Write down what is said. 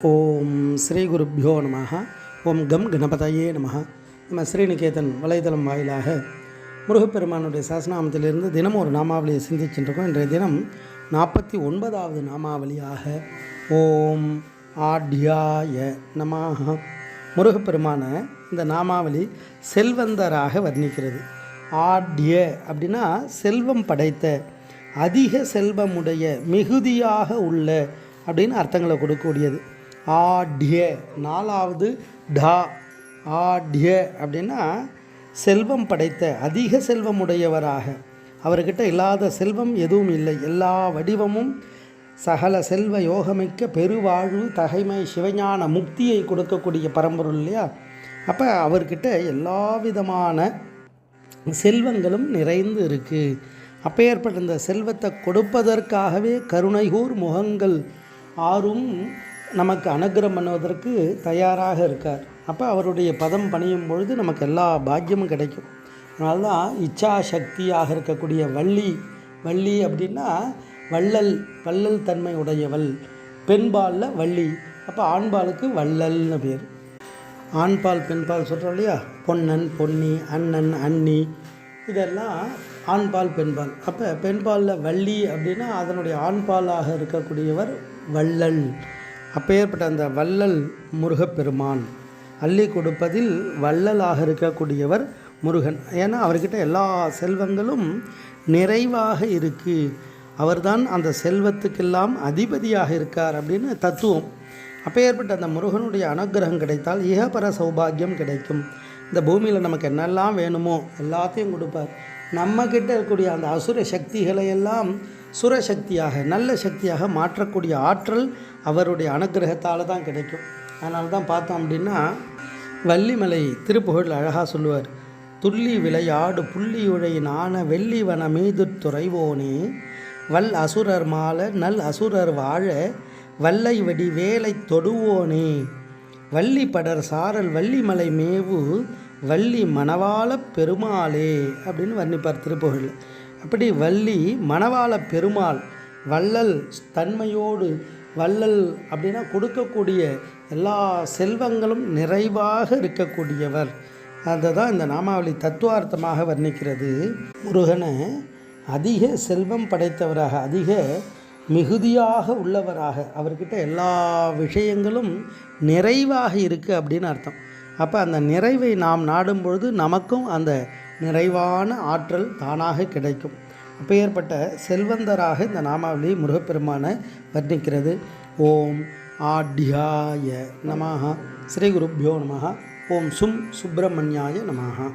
ஓம் ஸ்ரீ குருப்பியோ நம ஓம் கம் கணபதையே நம நம்ம ஸ்ரீநிகேதன் வலைதளம் வாயிலாக முருகப்பெருமானுடைய சாசனாமத்திலிருந்து தினமும் ஒரு நாமாவளியை சிந்திச்சுருக்கோம் இன்றைய தினம் நாற்பத்தி ஒன்பதாவது நாமாவளியாக ஓம் ஆட்யாய நமாக முருகப்பெருமான இந்த நாமாவளி செல்வந்தராக வர்ணிக்கிறது. ஆட்ய அப்படின்னா செல்வம் படைத்த அதிக செல்வமுடைய மிகுதியாக உள்ள அப்படின்னு அர்த்தங்களை கொடுக்கக்கூடியது. ஆட்ய நாலாவது டா ஆட்ய அப்படின்னா செல்வம் படைத்த அதிக செல்வமுடையவராக. அவர்கிட்ட இல்லாத செல்வம் எதுவும் இல்லை. எல்லா வடிவமும் சகல செல்வ யோகமிக்க பெருவாழ்வு தகைமை சிவஞான முக்தியை கொடுக்கக்கூடிய பரம்பொருள் இல்லையா? அப்போ அவர்கிட்ட எல்லா விதமான செல்வங்களும் நிறைந்து இருக்குது அப்பேற்பட்ட இந்த செல்வத்தை கொடுப்பதற்காகவே கருணைகூர் முகங்கள் ஆறும் நமக்கு அனுகிரம் பண்ணுவதற்கு தயாராக இருக்கார். அப்போ அவருடைய பதம் பணியும் பொழுது நமக்கு எல்லா பாக்கியமும் கிடைக்கும். அதனால தான் இச்சா சக்தியாக இருக்கக்கூடிய வள்ளி வள்ளி அப்படின்னா வள்ளல் வள்ளல் தன்மை உடையவள் பெண்பாலில் வள்ளி அப்போ ஆண்பாலுக்கு வள்ளல்னு பேர். ஆண்பால் பெண்பால் சொல்கிறோம் இல்லையா? பொன்னன் பொன்னி அண்ணன் அண்ணி. இதெல்லாம் ஆண்பால் பெண்பால். அப்போ பெண்பாலில் வள்ளி அப்படின்னா அதனுடைய ஆண்பாலாக இருக்கக்கூடியவர் வள்ளல். அப்பேற்பட்ட அந்த வள்ளல் முருகப்பெருமான். அள்ளி கொடுப்பதில் வள்ளலாக இருக்கக்கூடியவர் முருகன். ஏன்னா அவர்கிட்ட எல்லா செல்வங்களும் நிறைவாக இருக்குது அவர்தான் அந்த செல்வத்துக்கெல்லாம் அதிபதியாக இருக்கார் அப்படின்னு தத்துவம். அப்பேற்பட்ட அந்த முருகனுடைய அனுகிரகம் கிடைத்தால் இகபர சௌபாகியம் கிடைக்கும். இந்த பூமியில் நமக்கு என்னெல்லாம் வேணுமோ எல்லாத்தையும் கொடுப்பார். நம்மக்கிட்ட இருக்கக்கூடிய அந்த அசுர சக்திகளை எல்லாம் சுரசக்தியாக நல்ல சக்தியாக மாற்றக்கூடிய ஆற்றல் அவருடைய அனுகிரகத்தால் தான் கிடைக்கும். அதனால தான் பார்த்தோம் அப்படின்னா வள்ளிமலை திருப்புகழ் அழகாக சொல்லுவார். துள்ளி விளையாடு புள்ளி உழையினான வெள்ளி வன மீது துறைவோனே வல் அசுரர் மால நல் அசுரர் வாழ வல்லை வடி வேலை தொடுவோனே. வள்ளி படர் சாரல் வள்ளிமலை மேவு வள்ளி மணவாள பெருமாளே அப்படின்னு வர்ணிப்பார் திருப்புகழ் அப்படி வள்ளி மணவாள பெருமாள் வள்ளல் தன்மையோடு வள்ளல் அப்படின்னா கொடுக்கக்கூடிய எல்லா செல்வங்களும் நிறைவாக இருக்கக்கூடியவர். அதை தான் இந்த நாமாவளி தத்துவார்த்தமாக வர்ணிக்கிறது. முருகனை அதிக செல்வம் படைத்தவராக அதிக மிகுதியாக உள்ளவராக. அவர்கிட்ட எல்லா விஷயங்களும் நிறைவாக இருக்குது அப்படின்னு அர்த்தம். அப்போ அந்த நிறைவை நாம் நாடும் பொழுது நமக்கும் அந்த நிறைவான ஆற்றல் தானாக கிடைக்கும். அப்பேற்பட்ட செல்வந்தராக இந்த நாமாவளி முருகப்பெருமானை வர்ணிக்கிறது. ஓம் ஆட்யாய நமஹ. ஸ்ரீ குருப்பியோ நமஹா. ஓம் சும் சுப்பிரமணியாய நமஹா.